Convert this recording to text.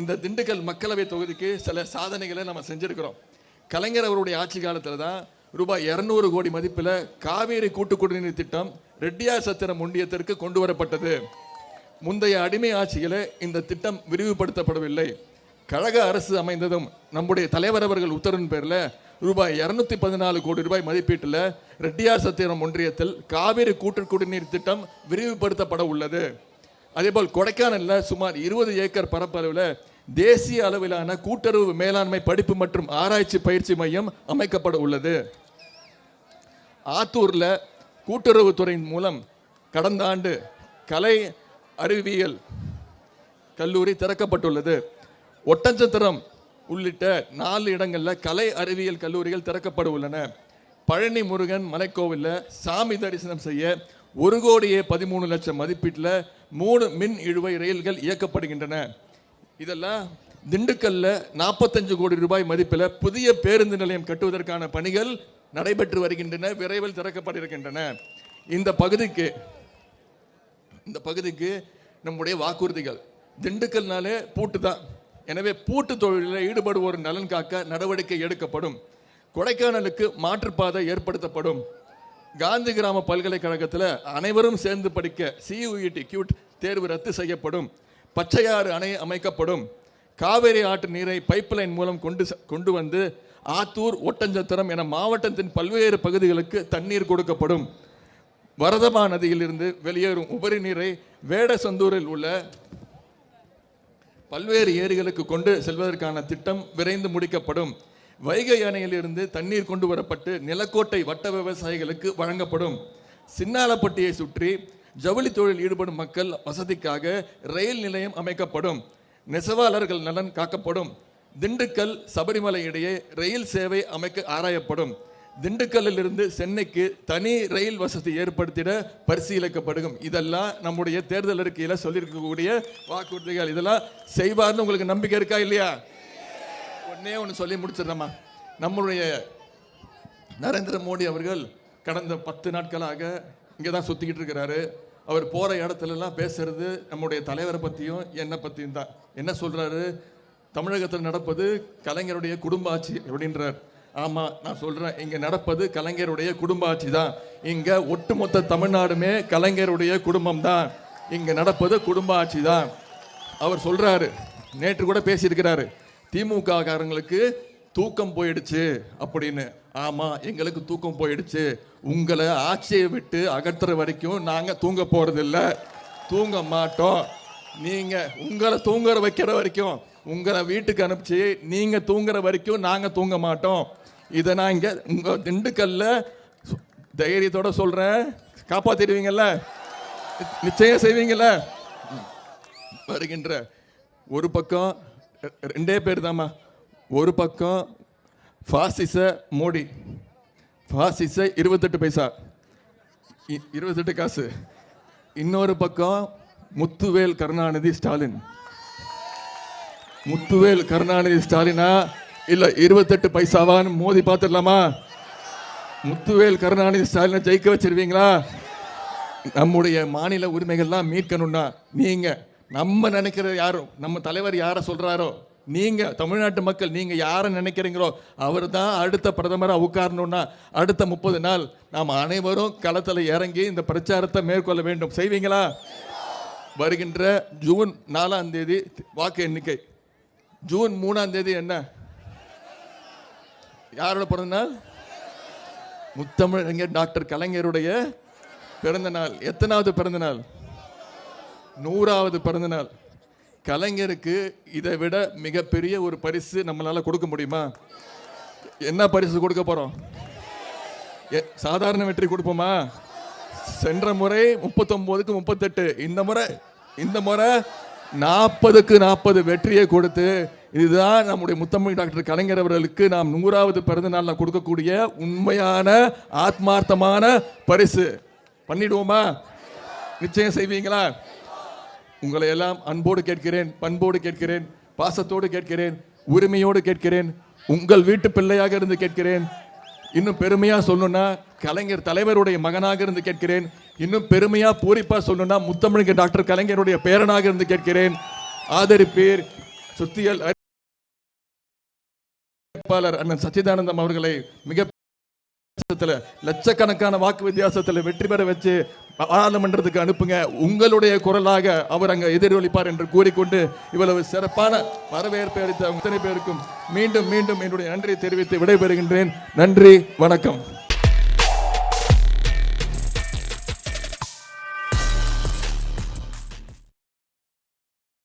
இந்த திண்டுக்கல் மக்களவை தொகுதிக்கு சில சாதனைகளை நம்ம செஞ்சிருக்கிறோம். கலைஞர் அவருடைய ஆட்சி காலத்தில் தான் ரூபாய் இரநூறு கோடி மதிப்பில் காவேரி கூட்டு குடிநீர் திட்டம் ரெட்டியார் சத்திரம் ஒன்றியத்திற்கு கொண்டு வரப்பட்டது. முந்தைய அடிமை ஆட்சியில் இந்த திட்டம் விரிவுபடுத்தப்படவில்லை. கழக அரசு அமைந்ததும் நம்முடைய தலைவர் அவர்கள் உத்தரவின் பேரில் ரூபாய் இரநூத்தி பதினாலு கோடி ரூபாய் மதிப்பீட்டில் ரெட்டியார் சத்திரம் ஒன்றியத்தில் காவிரி கூட்டு குடிநீர் திட்டம் விரிவுபடுத்தப்பட உள்ளது. அதேபோல் கொடைக்கானலில் சுமார் இருபது ஏக்கர் பரப்பளவில் தேசிய அளவிலான கூட்டுறவு மேலாண்மை படிப்பு மற்றும் ஆராய்ச்சி பயிற்சி மையம் அமைக்கப்பட உள்ளது. ஆத்தூரில் கூட்டுறவுத்துறையின் மூலம் கடந்த ஆண்டு கலை அறிவியல் கல்லூரி திறக்கப்பட்டுள்ளது. ஒட்டஞ்சத்திரம் உள்ளிட்ட நாலு இடங்களில் கலை அறிவியல் கல்லூரிகள் திறக்கப்பட உள்ளன. பழனி முருகன் மலைக்கோவிலில் சாமி தரிசனம் செய்ய ஒரு கோடியே பதிமூணு லட்சம் மதிப்பீட்டில் மூணு மின் இழுவை ரயில்கள் இயக்கப்படுகின்றன. இதெல்லாம் திண்டுக்கல்ல நாற்பத்தஞ்சு கோடி ரூபாய் மதிப்பில் புதிய பேருந்து நிலையம் கட்டுவதற்கான பணிகள் நடைபெற்று வருகின்றன விரைவில் திறக்கப்பட்டிருக்கின்றன. இந்த பகுதிக்கு இந்த பகுதிக்கு நம்முடைய வாக்குறுதிகள். திண்டுக்கல்னாலே பூட்டு தான். எனவே பூட்டு தொழிலில் ஈடுபடுவோர் நலன் காக்க நடவடிக்கை எடுக்கப்படும். கொடைக்கானலுக்கு மாற்றுப்பாதை ஏற்படுத்தப்படும். காந்தி கிராம பல்கலைக்கழகத்தில் அனைவரும் சேர்ந்து படிக்க சியூஇடி கியூட் தேர்வு ரத்து செய்யப்படும். பச்சையாறு அணை அமைக்கப்படும். காவேரி ஆற்று நீரை பைப்லைன் மூலம் கொண்டு கொண்டு வந்து ஆத்தூர் ஒட்டஞ்சத்திரம் என மாவட்டத்தின் பல்வேறு பகுதிகளுக்கு தண்ணீர் கொடுக்கப்படும். வரதமா நதியிலிருந்து வெளியேறும் உபரி நீரை வேடசந்தூரில் உள்ள பல்வேறு ஏரிகளுக்கு கொண்டு செல்வதற்கான திட்டம் விரைந்து முடிக்கப்படும். வைகை அணையிலிருந்து தண்ணீர் கொண்டு வரப்பட்டு நிலக்கோட்டை வட்ட விவசாயிகளுக்கு வழங்கப்படும். சின்னாலப்பட்டியை சுற்றி ஜவுளி தொழில் ஈடுபடும் மக்கள் வசதிக்காக ரயில் நிலையம் அமைக்கப்படும். நெசவாளர்கள் நலன் காக்கப்படும். திண்டுக்கல் சபரிமலை இடையே ரயில் சேவை அமைக்க ஆராயப்படும். திண்டுக்கல்லில் இருந்து சென்னைக்கு தனி ரயில் வசதி ஏற்படுத்திட பரிசீலிக்கப்படும். இதெல்லாம் நம்முடைய தேர்தல் அறிக்கையில் சொல்லியிருக்கக்கூடிய வாக்குறுதிகள். இதெல்லாம் செய்வார்னு உங்களுக்கு நம்பிக்கை இருக்கா இல்லையா? ஒன்னே ஒன்று சொல்லி முடிச்சிடுறேம்மா. நம்மளுடைய நரேந்திர மோடி அவர்கள் கடந்த பத்து நாட்களாக இங்கே தான் சுற்றிக்கிட்டு இருக்கிறாரு. அவர் போகிற இடத்துலலாம் பேசுறது நம்முடைய தலைவரை பற்றியும் என்னை பற்றியும் தான். என்ன சொல்கிறாரு தமிழகத்தில் நடப்பது கலைஞருடைய குடும்ப ஆட்சி அப்படின்றார். ஆமாம் நான் சொல்கிறேன் இங்கே நடப்பது கலைஞருடைய குடும்ப ஆட்சி தான். இங்கே ஒட்டுமொத்த தமிழ்நாடுமே கலைஞருடைய குடும்பம் தான். இங்கே நடப்பது குடும்ப ஆட்சி தான். அவர் சொல்கிறாரு நேற்று கூட பேசியிருக்கிறாரு. திமுக காரங்களுக்கு தூக்கம் போயிடுச்சு அப்படின்னு. ஆமா எங்களுக்கு தூக்கம் போயிடுச்சு. உங்களை ஆட்சியை விட்டு அகற்றுற வரைக்கும் நாங்கள் தூங்க போகிறதில்ல தூங்க மாட்டோம். நீங்க உங்களை தூங்குற வைக்கிற வரைக்கும் உங்களை வீட்டுக்கு அனுப்பிச்சு நீங்க தூங்குற வரைக்கும் நாங்கள் தூங்க மாட்டோம். இதை நான் இங்கே உங்கள் திண்டுக்கல்ல தைரியத்தோட சொல்கிறேன் காப்பாத்திடுவீங்கல்ல? நிச்சயம் செய்வீங்கல்ல? வருகின்ற ஒரு பக்கம் ரெண்டே பேர் தாம்மா ஒரு பக்கம் ஃபாசிச மோடி ஃபாசிச இருபத்தெட்டு பைசா இ- இருபத்தெட்டு காசு. இன்னொரு பக்கம் முத்துவேல் கருணாநிதி ஸ்டாலின். முத்துவேல் கருணாநிதி ஸ்டாலினா? இல்லை இருபத்தெட்டு பைசாவான்னு மோதி பார்த்துடலாமா? முத்துவேல் கருணாநிதி ஸ்டாலினை ஜெயிக்க வச்சிருவீங்களா? நம்முடைய மாநில உரிமைகள்லாம் மீட்கணும்னா நீங்கள் நம்ம நினைக்கிற யாரும் நம்ம தலைவர் யாரை சொல்கிறாரோ நீங்கள் தமிழ்நாட்டு மக்கள் நீங்கள் யாரை நினைக்கிறீங்களோ அவர் தான் அடுத்த பிரதமராக உட்காரணும்னா அடுத்த முப்பது நாள் நாம் அனைவரும் களத்தில் இறங்கி இந்த பிரச்சாரத்தை மேற்கொள்ள வேண்டும். செய்வீங்களா? வருகின்ற ஜூன் நாலாம் தேதி வாக்கு எண்ணிக்கை. ஜூன் மூணாம் தேதி என்ன? யாரோட பிறந்த நாள்? டாக்டர் கலைஞருடைய பிறந்த நாள். எத்தனாவது பிறந்த நாள்? நூறாவது பிறந்தநாள் கலைஞருக்கு இதை விட மிகப்பெரிய ஒரு பரிசு நம்மளால கொடுக்க முடியுமா? என்ன பரிசு கொடுக்க போறோம்? எ- சாதாரண வெற்றி கொடுப்போமா? சென்ற முறை முப்பத்தொன்பதுக்கு முப்பத்தெட்டு. இந்த முறை இந்த முறை நாற்பதுக்கு நாற்பது வெற்றியை கொடுத்து இதுதான் நம்முடைய முத்தமிழ் டாக்டர் கலைஞர் அவர்களுக்கு நாம் நூறாவது பிறந்த நாளில் கொடுக்கக்கூடிய உண்மையான ஆத்மார்த்தமான பரிசு. பண்ணிடுவோமா? நிச்சயம் செய்வீங்களா? உங்களை எல்லாம் அன்போடு கேட்கிறேன் பண்போடு கேட்கிறேன் பாசத்தோடு கேட்கிறேன் உரிமையோடு கேட்கிறேன் உங்கள் வீட்டு பிள்ளையாக இருந்து கேட்கிறேன். இன்னும் பெருமையாக சொல்லணும்னா கலைஞர் தலைவருடைய மகனாக இருந்து கேட்கிறேன். இன்னும் பெருமையா பூரிப்பாக சொல்லணும்னா முத்தமிழ்க டாக்டர் கலைஞருடைய பேரனாக இருந்து கேட்கிறேன். ஆதரிப்பீர் சுத்தியல் வேட்பாளர் அண்ணன் சச்சிதானந்தம் அவர்களை மிக லட்சக்கணக்கான வாக்கு வித்தியாசத்தில் வெற்றி பெற வச்சு பாராளுமன்றத்துக்கு அனுப்புங்க. உங்களுடைய குரலாக அவர் அங்கே எதிரொலிப்பார் என்று கூறிக்கொண்டு இவ்வளவு சிறப்பான வரவேற்பை அளித்த அத்தனை பேருக்கும் மீண்டும் மீண்டும் என்னுடைய நன்றியை தெரிவித்து விடைபெறுகின்றேன். நன்றி வணக்கம்.